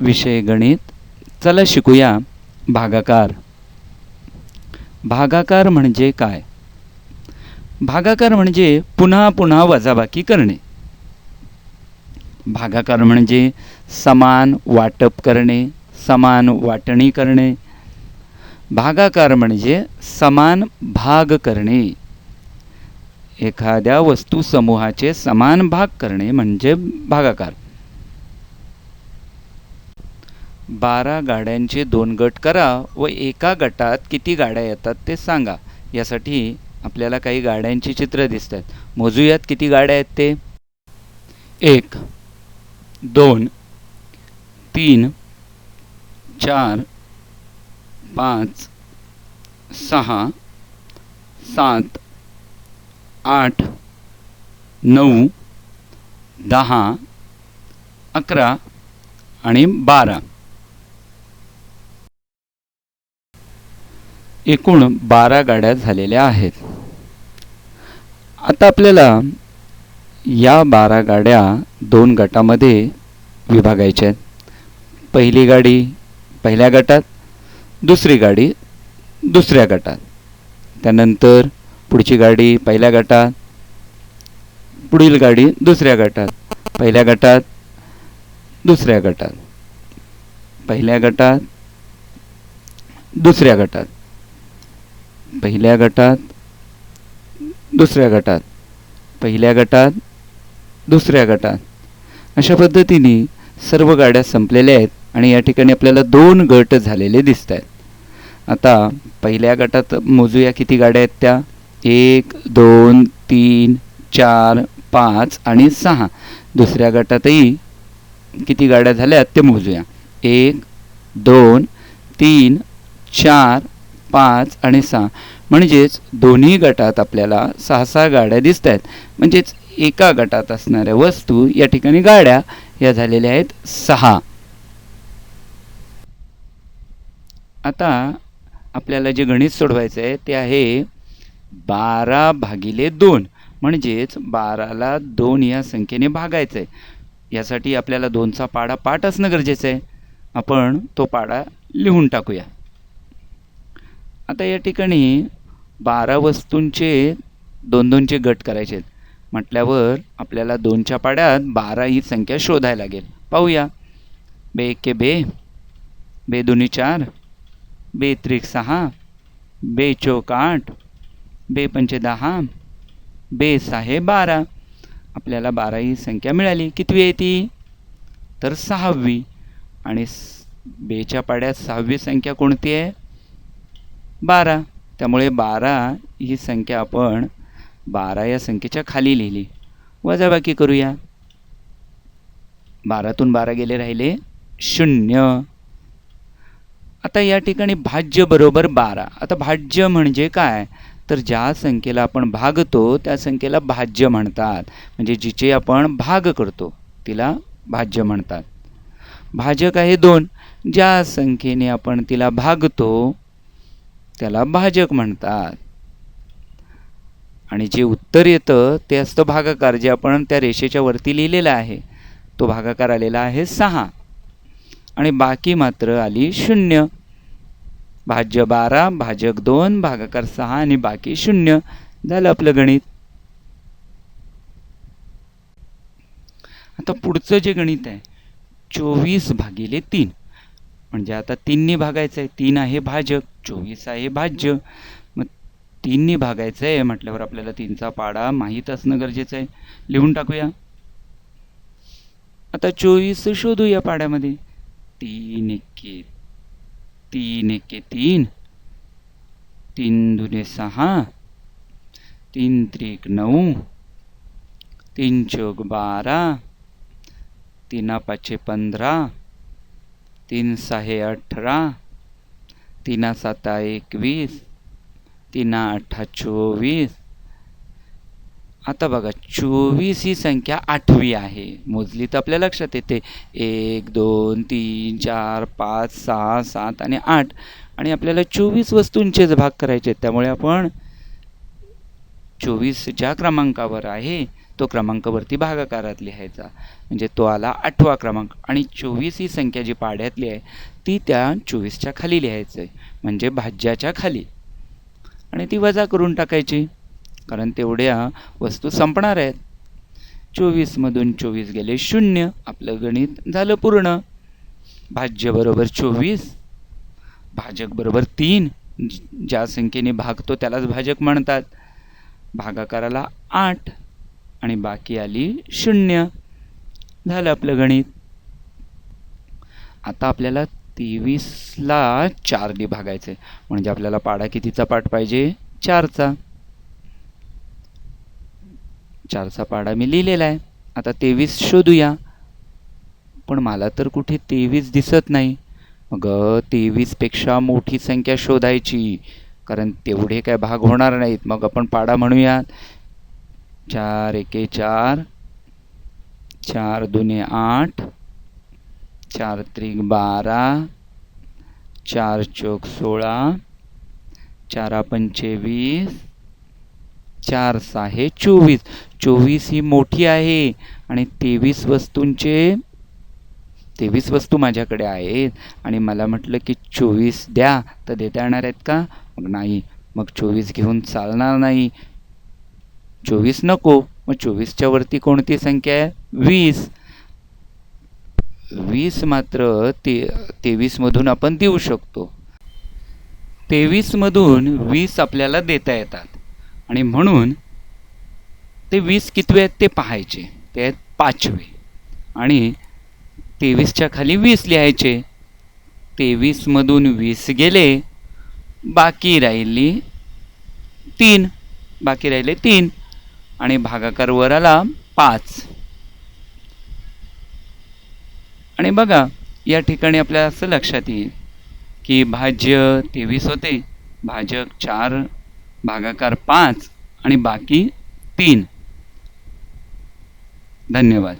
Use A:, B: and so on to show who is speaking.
A: विषय गणित. चला शिकूया भागाकार. भागाकार म्हणजे काय? भागाकार म्हणजे पुन्हा पुन्हा वजाबाकी करणे. भागाकार म्हणजे समान वाटप करणे समान वाटणी करणे. भागाकार म्हणजे समान भाग करणे. एखाद्या वस्तू समूहाचे समान भाग करणे म्हणजे भागाकार. बारा गाड्यांचे दोन गट करा व एका गटात किती गाड्या येतात ते सांगा. यासाठी आपल्याला काही गाड्यांची चित्र दिसत आहेत मोजूयात किती गाड्या आहेत ते. एक दोन तीन चार पाच सहा सात आठ नऊ दहा अकरा आणि बारा. एकूण बारा गाड्या झालेल्या आहेत. आता आपल्याला या बारा गाड्या दोन गटामध्ये विभागायच्या आहेत. पहिली गाडी पहिल्या गटात दुसरी गाडी दुसऱ्या गटात. त्यानंतर पुढची गाडी पहिल्या गटात पुढील गाडी दुसऱ्या गटात पहिल्या गटात दुसऱ्या गटात. पहिल्या गटात दुसऱ्या गटात. पहिल्या गटात दुसऱ्या गटात. पहिल्या गटात दुसऱ्या गटात. अशा पद्धतीने सर्व गाड्या संपलेल्या आहेत आणि या ठिकाणी आपल्याला दोन गट झालेले दिसत आहेत आता पहिल्या गटात मोजूया किती गाड्या आहेत त्या. एक दोन तीन चार पाच आणि सहा. दुसऱ्या गटातही किती गाड्या झाल्यात ते मोजूया. एक दोन तीन चार पाच आणि सहा. म्हणजेच दोन्ही गटात आपल्याला सहा सहा गाड्या दिसत आहेत म्हणजेच एका गटात असणाऱ्या वस्तू या ठिकाणी गाड्या या झालेल्या आहेत सहा. आता आपल्याला जे गणित सोडवायचं आहे ते आहे बारा भागिले दोन. म्हणजेच बाराला दोन या संख्येने भागायचं आहे यासाठी आपल्याला दोनचा पाडा पाठ असणं गरजेचं आहे. आपण तो पाडा लिहून टाकूया. आता या ठिकाणी बारा वस्तूंचे दोन दोनचे गट करायचे आहेत. म्हटल्यावर आपल्याला दोनच्या पाड्यात बारा ही संख्या शोधायला लागेल. पाहूया. बे एके बे. बे दोन्ही चार. बे त्रिक सहा. बे चौक आठ. बे पंचे दहा. बे सहा बारा. आपल्याला बारा ही संख्या मिळाली. कितवी आहे ती? तर सहावी. आणि बेच्या पाड्यात सहावी संख्या कोणती आहे? बारा. त्यामुळे बारा ही संख्या आपण बारा या संख्येच्या खाली लिहिली. वजाबाकी करूया. बारातून बारा गेले राहिले शून्य. आता या ठिकाणी भाज्य बरोबर बारा. आता भाज्य म्हणजे काय? तर ज्या संख्येला आपण भागतो त्या संख्येला भाज्य म्हणतात. म्हणजे जिचे आपण भाग करतो तिला भाज्य म्हणतात. भाजक आहे दोन. ज्या संख्येने आपण तिला भागतो त्याला भाजक म्हणतात. आणि जे उत्तर येतं ते असतं भागाकार. जे आपण त्या रेषेच्या वरती लिहिलेलं आहे तो भागाकार आलेला आहे सहा. आणि बाकी मात्र आली शून्य. भाज्य बारा भाजक दोन भागाकार सहा आणि बाकी शून्य. झालं आपलं गणित. आता पुढचं जे गणित आहे चोवीस भागिले तीन. म्हणजे आता तीननी भागायचं आहे तीन आहे भाजक चोवीस आहे भाज्य. मग तीननी भागायचं आहे म्हटल्यावर आपल्याला तीनचा पाडा माहीत असणं गरजेचं आहे लिहून टाकूया. आता चोवीस शोधूया पाड्यामध्ये. तीन एके तीन एके तीन. तीन दुने सहा. तीन त्रिक नऊ. तीन चौक बारा. तीना पाचशे पंधरा. तीन सहा अठरा तीना साता एकवीस तीना अठ्ठा चोवीस. आता बघा चोवीस ही संख्या आठवी आहे. मोजली तर आपल्या लक्षात येते. एक दोन तीन चार पाच सहा सात आणि आठ. आणि आपल्याला चोवीस वस्तूंचेच भाग करायचे आहेत. त्यामुळे आपण चोवीस ज्या क्रमांकावर आहे. तो क्रमांकावरती भागाकारात लिहायचा. म्हणजे तो आला आठवा क्रमांक. आणि चोवीस ही संख्या जी पाड्यातली आहे ती त्या चोवीसच्या खाली लिहायचं आहे. म्हणजे भाज्याच्या खाली. आणि ती वजा करून टाकायची. कारण तेवढ्या वस्तू संपणार आहेत. चोवीसमधून चोवीस गेले शून्य. आपलं गणित झालं पूर्ण. भाज्य बरोबर चोवीस. भाजक बरोबर तीन. ज्या संख्येने भागतो त्यालाच भाजक म्हणतात. भागाकाराला आठ. आणि बाकी आली शून्य. झालं आपलं गणित. आता आपल्याला तेवीसला चारने भागायचं आहे. म्हणजे आपल्याला पाडा कितीचा पाठ पाहिजे? चारचा. चारचा पाडा मी लिहिलेला आहे. आता तेवीस शोधूया. पण मला तर कुठे तेवीस दिसत नाही. मग तेवीसपेक्षा मोठी संख्या शोधायची. कारण तेवढे काय भाग होणार नाहीत. मग आपण पाडा म्हणूयात. चार एके चार. चार दुने आठ. चार त्रिक बारा. चार चौक सोळा. चारा पंचे वीस चार सहा चोवीस. चोवीस ही मोठी आहे आणि तेवीस वस्तूंचे तेवीस वस्तू माझ्याकडे आहेत आणि मला म्हटलं की चोवीस द्या. तर देता येणार आहेत का? मग नाही. मग चोवीस घेऊन चालणार नाही. चोवीस नको. मग चोवीसच्या वरती कोणती संख्या आहे? वीस. वीस मात्र ते तेवीसमधून आपण देऊ शकतो. तेवीसमधून वीस आपल्याला देता येतात. आणि म्हणून ते वीस कितवे आहेत ते पाहायचे. ते आहेत पाचवे. आणि तेवीसच्या खाली वीस लिहायचे. तेवीसमधून वीस गेले बाकी राहिली तीन. बाकी राहिले तीन. आणि भागाकार वर आला पाच. आणि बघा या ठिकाणी आपल्याला असं लक्षात येईल की भाज्य तेवीस होते भाजक चार भागाकार पाच आणि बाकी तीन. धन्यवाद.